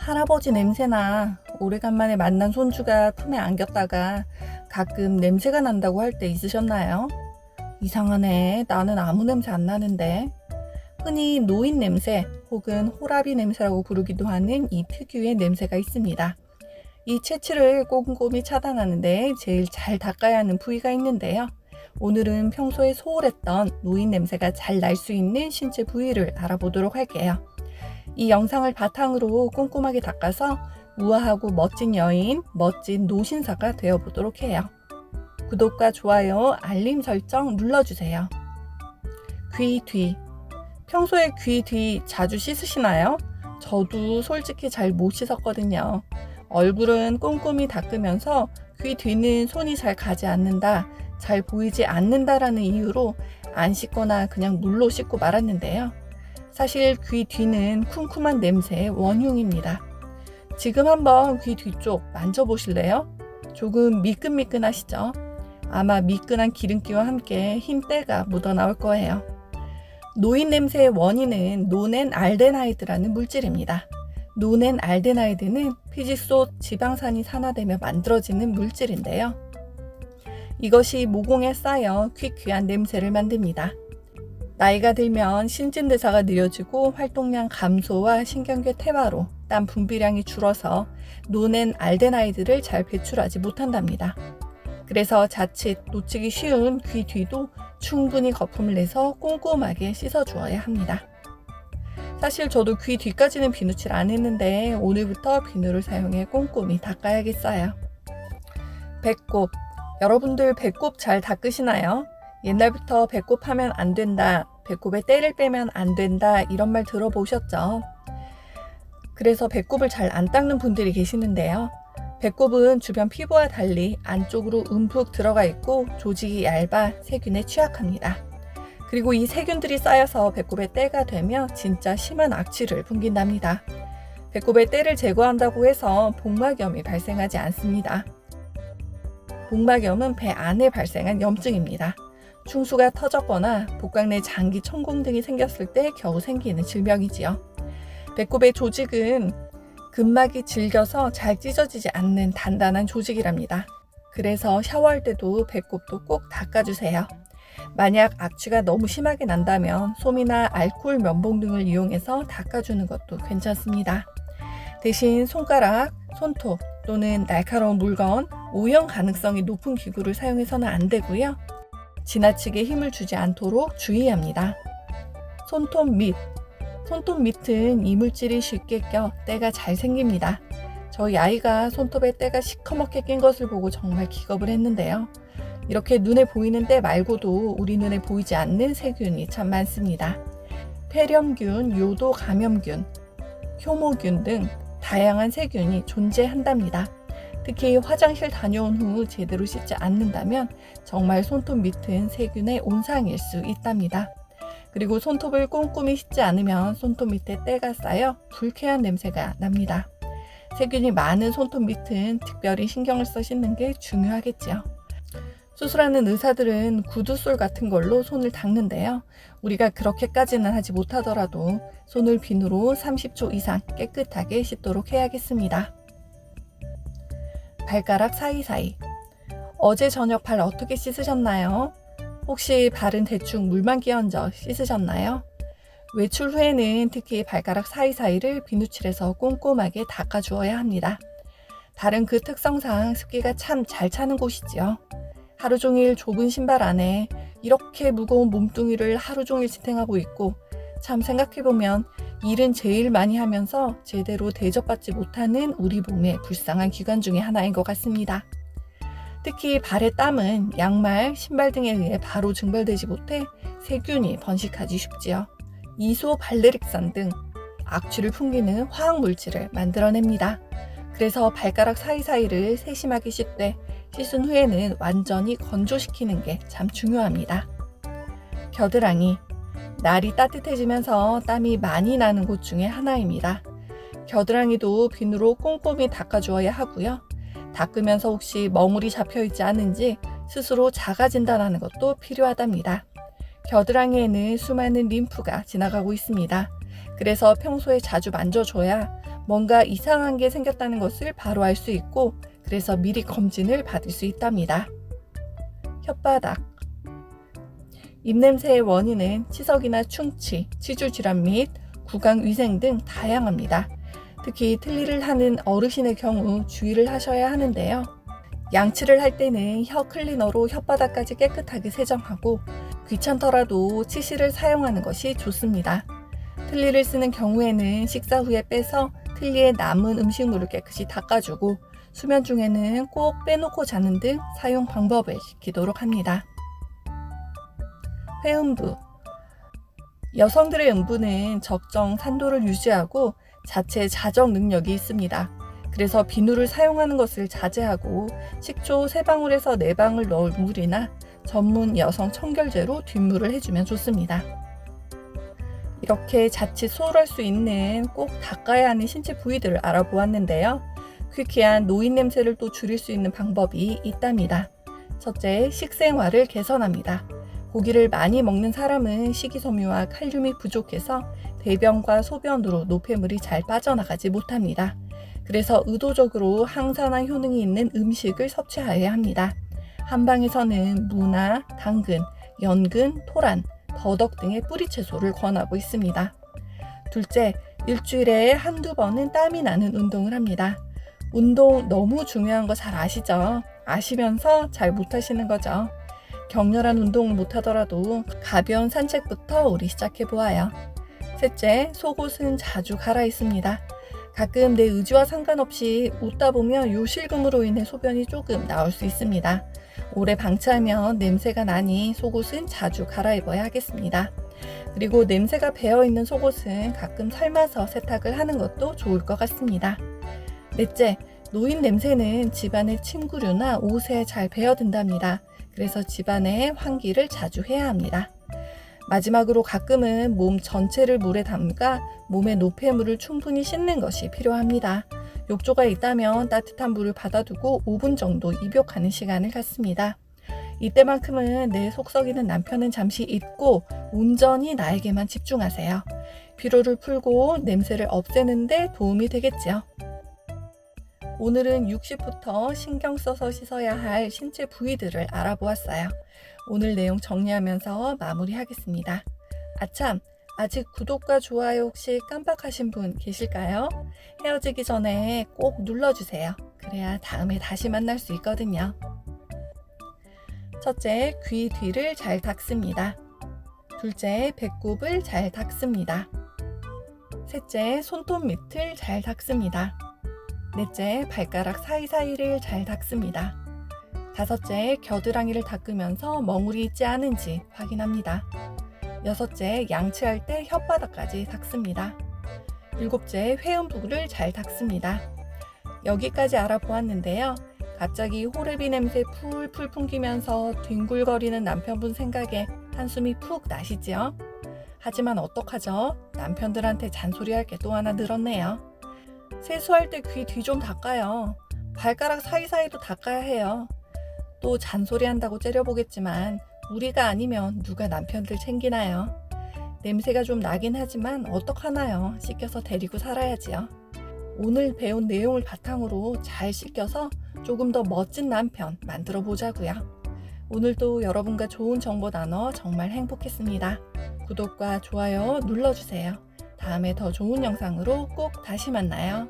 할아버지 냄새나 오래간만에 만난 손주가 품에 안겼다가 가끔 냄새가 난다고 할 때 있으셨나요? 이상하네. 나는 아무 냄새 안 나는데. 흔히 노인 냄새 혹은 호라비 냄새라고 부르기도 하는 이 특유의 냄새가 있습니다. 이 체취를 꼼꼼히 차단하는데 제일 잘 닦아야 하는 부위가 있는데요. 오늘은 평소에 소홀했던 노인 냄새가 잘 날 수 있는 신체 부위를 알아보도록 할게요. 이 영상을 바탕으로 꼼꼼하게 닦아서 우아하고 멋진 여인, 멋진 노신사가 되어보도록 해요. 구독과 좋아요, 알림 설정 눌러주세요. 귀 뒤. 평소에 귀 뒤 자주 씻으시나요? 저도 솔직히 잘 못 씻었거든요. 얼굴은 꼼꼼히 닦으면서 귀 뒤는 손이 잘 가지 않는다, 잘 보이지 않는다라는 이유로 안 씻거나 그냥 물로 씻고 말았는데요. 사실 귀 뒤는 쿰쿰한 냄새의 원흉입니다. 지금 한번 귀 뒤쪽 만져보실래요? 조금 미끈미끈하시죠? 아마 미끈한 기름기와 함께 흰 때가 묻어나올 거예요. 노인 냄새의 원인은 노넨 알데나이드라는 물질입니다. 노넨 알데나이드는 피지 속 지방산이 산화되며 만들어지는 물질인데요. 이것이 모공에 쌓여 퀴퀴한 냄새를 만듭니다. 나이가 들면 신진대사가 느려지고 활동량 감소와 신경계 퇴화로 땀 분비량이 줄어서 노넨 알데나이드를 잘 배출하지 못한답니다. 그래서 자칫 놓치기 쉬운 귀 뒤도 충분히 거품을 내서 꼼꼼하게 씻어주어야 합니다. 사실 저도 귀 뒤까지는 비누칠 안 했는데 오늘부터 비누를 사용해 꼼꼼히 닦아야겠어요. 배꼽. 여러분들 배꼽 잘 닦으시나요? 옛날부터 배꼽 하면 안 된다, 배꼽에 때를 빼면 안 된다, 이런 말 들어보셨죠? 그래서 배꼽을 잘 안 닦는 분들이 계시는데요. 배꼽은 주변 피부와 달리 안쪽으로 움푹 들어가 있고 조직이 얇아 세균에 취약합니다. 그리고 이 세균들이 쌓여서 배꼽에 때가 되면 진짜 심한 악취를 풍긴답니다. 배꼽에 때를 제거한다고 해서 복막염이 발생하지 않습니다. 복막염은 배 안에 발생한 염증입니다. 충수가 터졌거나 복강 내 장기 천공 등이 생겼을 때 겨우 생기는 질병이지요. 배꼽의 조직은 근막이 질겨서 잘 찢어지지 않는 단단한 조직이랍니다. 그래서 샤워할 때도 배꼽도 꼭 닦아주세요. 만약 악취가 너무 심하게 난다면 솜이나 알코올 면봉 등을 이용해서 닦아주는 것도 괜찮습니다. 대신 손가락, 손톱 또는 날카로운 물건, 오염 가능성이 높은 기구를 사용해서는 안 되고요. 지나치게 힘을 주지 않도록 주의합니다. 손톱 밑. 손톱 밑은 이물질이 쉽게 껴 때가 잘 생깁니다. 저희 아이가 손톱에 때가 시커멓게 낀 것을 보고 정말 기겁을 했는데요. 이렇게 눈에 보이는 때 말고도 우리 눈에 보이지 않는 세균이 참 많습니다. 폐렴균, 요도 감염균, 효모균 등 다양한 세균이 존재한답니다. 특히 화장실 다녀온 후 제대로 씻지 않는다면 정말 손톱 밑은 세균의 온상일 수 있답니다. 그리고 손톱을 꼼꼼히 씻지 않으면 손톱 밑에 때가 쌓여 불쾌한 냄새가 납니다. 세균이 많은 손톱 밑은 특별히 신경을 써 씻는 게 중요하겠지요. 수술하는 의사들은 구두솔 같은 걸로 손을 닦는데요. 우리가 그렇게까지는 하지 못하더라도 손을 비누로 30초 이상 깨끗하게 씻도록 해야겠습니다. 발가락 사이사이. 어제 저녁 발 어떻게 씻으셨나요? 혹시 발은 대충 물만 끼얹어 씻으셨나요? 외출 후에는 특히 발가락 사이사이를 비누칠해서 꼼꼼하게 닦아주어야 합니다. 발은 그 특성상 습기가 참 잘 차는 곳이지요. 하루 종일 좁은 신발 안에 이렇게 무거운 몸뚱이를 하루 종일 지탱하고 있고 참 생각해보면 일은 제일 많이 하면서 제대로 대접받지 못하는 우리 몸의 불쌍한 기관 중의 하나인 것 같습니다. 특히 발의 땀은 양말, 신발 등에 의해 바로 증발되지 못해 세균이 번식하기 쉽지요. 이소 발레릭산 등 악취를 풍기는 화학 물질을 만들어냅니다. 그래서 발가락 사이사이를 세심하게 씻되 씻은 후에는 완전히 건조시키는 게 참 중요합니다. 겨드랑이. 날이 따뜻해지면서 땀이 많이 나는 곳 중에 하나입니다. 겨드랑이도 비누로 꼼꼼히 닦아주어야 하고요. 닦으면서 혹시 멍울이 잡혀 있지 않은지 스스로 작아진다는 것도 필요하답니다. 겨드랑이에는 수많은 림프가 지나가고 있습니다. 그래서 평소에 자주 만져줘야 뭔가 이상한 게 생겼다는 것을 바로 알 수 있고 그래서 미리 검진을 받을 수 있답니다. 혓바닥 입냄새의 원인은 치석이나 충치, 치주 질환 및 구강 위생 등 다양합니다. 특히 틀니를 하는 어르신의 경우 주의를 하셔야 하는데요. 양치를 할 때는 혀 클리너로 혓바닥까지 깨끗하게 세정하고 귀찮더라도 치실을 사용하는 것이 좋습니다. 틀니를 쓰는 경우에는 식사 후에 빼서 틀니에 남은 음식물을 깨끗이 닦아주고 수면 중에는 꼭 빼놓고 자는 등 사용 방법을 지키도록 합니다. 회음부 여성들의 음부는 적정 산도를 유지하고 자체 자정 능력이 있습니다. 그래서 비누를 사용하는 것을 자제하고 식초 3방울에서 4방울 넣을 물이나 전문 여성 청결제로 뒷물을 해주면 좋습니다. 이렇게 자칫 소홀할 수 있는 꼭 닦아야 하는 신체 부위들을 알아보았는데요. 퀴퀴한 노인 냄새를 또 줄일 수 있는 방법이 있답니다. 첫째, 식생활을 개선합니다. 고기를 많이 먹는 사람은 식이섬유와 칼륨이 부족해서 대변과 소변으로 노폐물이 잘 빠져나가지 못합니다. 그래서 의도적으로 항산화 효능이 있는 음식을 섭취해야 합니다. 한방에서는 무나 당근, 연근, 토란, 더덕 등의 뿌리 채소를 권하고 있습니다. 둘째, 일주일에 한두 번은 땀이 나는 운동을 합니다. 운동 너무 중요한 거 잘 아시죠? 아시면서 잘 못하시는 거죠. 격렬한 운동을 못하더라도 가벼운 산책부터 우리 시작해 보아요. 셋째, 속옷은 자주 갈아 입습니다. 가끔 내 의지와 상관없이 웃다 보면 요실금으로 인해 소변이 조금 나올 수 있습니다. 오래 방치하면 냄새가 나니 속옷은 자주 갈아입어야 하겠습니다. 그리고 냄새가 배어 있는 속옷은 가끔 삶아서 세탁을 하는 것도 좋을 것 같습니다. 넷째, 노인 냄새는 집안의 침구류나 옷에 잘 배어든답니다. 그래서 집안의 환기를 자주 해야 합니다. 마지막으로 가끔은 몸 전체를 물에 담가 몸의 노폐물을 충분히 씻는 것이 필요합니다. 욕조가 있다면 따뜻한 물을 받아두고 5분 정도 입욕하는 시간을 갖습니다. 이때만큼은 내 속썩이는 남편은 잠시 잊고 온전히 나에게만 집중하세요. 피로를 풀고 냄새를 없애는데 도움이 되겠지요. 오늘은 60부터 신경 써서 씻어야 할 신체 부위들을 알아보았어요. 오늘 내용 정리하면서 마무리하겠습니다. 아참, 아직 구독과 좋아요 혹시 깜빡하신 분 계실까요? 헤어지기 전에 꼭 눌러주세요. 그래야 다음에 다시 만날 수 있거든요. 첫째, 귀 뒤를 잘 닦습니다. 둘째, 배꼽을 잘 닦습니다. 셋째, 손톱 밑을 잘 닦습니다. 넷째, 발가락 사이사이를 잘 닦습니다. 다섯째, 겨드랑이를 닦으면서 멍울이 있지 않은지 확인합니다. 여섯째, 양치할 때 혓바닥까지 닦습니다. 일곱째, 회음 부를 잘 닦습니다. 여기까지 알아보았는데요. 갑자기 호레비 냄새 풀풀 풍기면서 뒹굴거리는 남편분 생각에 한숨이 푹 나시지요? 하지만 어떡하죠? 남편들한테 잔소리할 게 또 하나 늘었네요. 세수할 때 귀 뒤 좀 닦아요. 발가락 사이사이도 닦아야 해요. 또 잔소리 한다고 째려보겠지만 우리가 아니면 누가 남편들 챙기나요? 냄새가 좀 나긴 하지만 어떡하나요? 씻겨서 데리고 살아야지요. 오늘 배운 내용을 바탕으로 잘 씻겨서 조금 더 멋진 남편 만들어 보자고요. 오늘도 여러분과 좋은 정보 나눠 정말 행복했습니다. 구독과 좋아요 눌러주세요. 다음에 더 좋은 영상으로 꼭 다시 만나요.